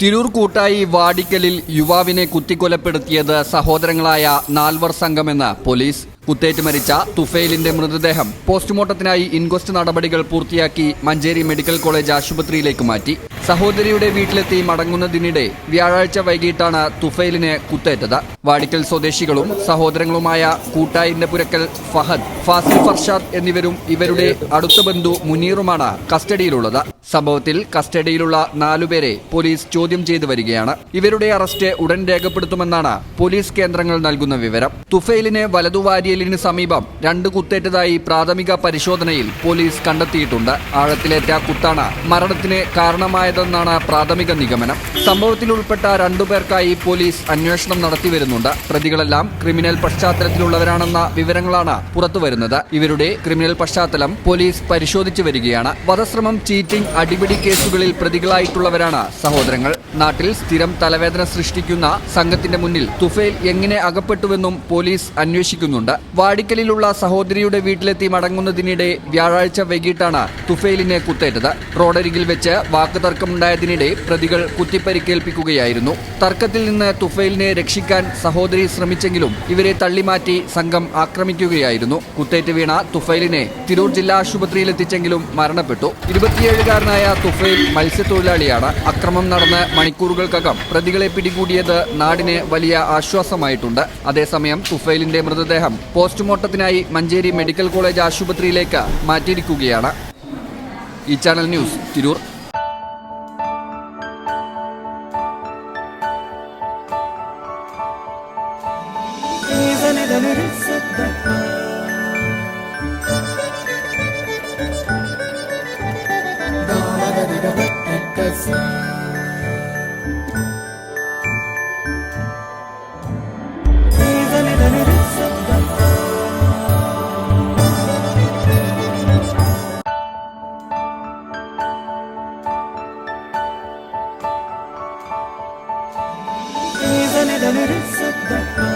തിരൂർ കൂട്ടായി വാടിക്കലിൽ യുവാവിനെ കുത്തിക്കൊലപ്പെടുത്തിയത് സഹോദരങ്ങളായ നാൽവർ സംഘമെന്ന് പോലീസ്. കുത്തേറ്റ് മരിച്ച തുഫേലിന്റെ മൃതദേഹം പോസ്റ്റ്മോർട്ടത്തിനായി ഇൻക്വസ്റ്റ് നടപടികൾ പൂർത്തിയാക്കി മഞ്ചേരി മെഡിക്കൽ കോളേജ് ആശുപത്രിയിലേക്ക് മാറ്റി. സഹോദരിയുടെ വീട്ടിലെത്തി മടങ്ങുന്നതിനിടെ വ്യാഴാഴ്ച വൈകിട്ടാണ് തുഫൈലിന് കുത്തേറ്റത്. വാടിക്കൽ സ്വദേശികളും സഹോദരങ്ങളുമായ കൂട്ടായിന്റെ പുരക്കൽ ഫഹദ് ഫാസിൽ ഫർഷാദ് എന്നിവരും ഇവരുടെ അടുത്ത ബന്ധു മുനീറുമാണ് കസ്റ്റഡിയിലുള്ളത്. സംഭവത്തിൽ കസ്റ്റഡിയിലുള്ള നാലുപേരെ പോലീസ് ചോദ്യം ചെയ്തു വരികയാണ്. ഇവരുടെ അറസ്റ്റ് ഉടൻ രേഖപ്പെടുത്തുമെന്നാണ് പോലീസ് കേന്ദ്രങ്ങൾ നൽകുന്ന വിവരം. തുഫൈലിന് വലതുവാരിയലിന് സമീപം രണ്ട് കുത്തേറ്റതായി പ്രാഥമിക പരിശോധനയിൽ പോലീസ് കണ്ടെത്തിയിട്ടുണ്ട്. ആഴത്തിലേറ്റ കുത്താണ് മരണത്തിന് കാരണമായതെന്നാണ് പ്രാഥമിക നിഗമനം. സംഭവത്തിൽ ഉൾപ്പെട്ട രണ്ടുപേർക്കായി പോലീസ് അന്വേഷണം നടത്തിവരുന്നുണ്ട് പ്രതികളെല്ലാം ക്രിമിനൽ പശ്ചാത്തലത്തിലുള്ളവരാണെന്ന വിവരങ്ങളാണ് പുറത്തുവരുന്നത് ഇവരുടെ ക്രിമിനൽ പശ്ചാത്തലം പോലീസ് പരിശോധിച്ചു വരികയാണ്. വധശ്രമം ചീറ്റിംഗ് അടിപിടി കേസുകളിൽ പ്രതികളായിട്ടുള്ളവരാണ് സഹോദരങ്ങൾ. നാട്ടിൽ സ്ഥിരം തലവേദന സൃഷ്ടിക്കുന്ന സംഘത്തിന്റെ മുന്നിൽ തുഫേൽ എങ്ങനെ അകപ്പെട്ടുവെന്നും പോലീസ് അന്വേഷിക്കുന്നുണ്ട്. വാടിക്കലിലുള്ള സഹോദരിയുടെ വീട്ടിലെത്തി മടങ്ങുന്നതിനിടെ വ്യാഴാഴ്ച വൈകിട്ടാണ് തുഫേലിനെ കുത്തേറ്റത്. റോഡരികിൽ വെച്ച് വാക്കുതർക്കമുണ്ടായതിനിടെ പ്രതികൾ കുത്തിപ്പരിക്കേൽപ്പിക്കുകയായിരുന്നു. തർക്കത്തിൽ നിന്ന് തുഫൈലിനെ രക്ഷിക്കാൻ സഹോദരി ശ്രമിച്ചെങ്കിലും ഇവരെ തള്ളിമാറ്റി സംഘം ആക്രമിക്കുകയായിരുന്നു. കുത്തേറ്റ് വീണ തുഫൈലിനെ തിരൂർ ജില്ലാ ആശുപത്രിയിൽ എത്തിച്ചെങ്കിലും മരണപ്പെട്ടു. ഇരുപത്തിയേഴുകാരനായ തുഫൈൽ മത്സ്യത്തൊഴിലാളിയാണ്. അക്രമം നടന്ന് മണിക്കൂറുകൾക്കകം പ്രതികളെ പിടികൂടിയത് നാടിന് വലിയ ആശ്വാസമായിട്ടുണ്ട്. അതേസമയം തുഫൈലിന്റെ മൃതദേഹം പോസ്റ്റ്മോർട്ടത്തിനായി മഞ്ചേരി മെഡിക്കൽ കോളേജ് ആശുപത്രിയിലേക്ക് മാറ്റിയിരിക്കുകയാണ്. ഈ channel news Tirur. ليالي نصدق Döneriz sıddık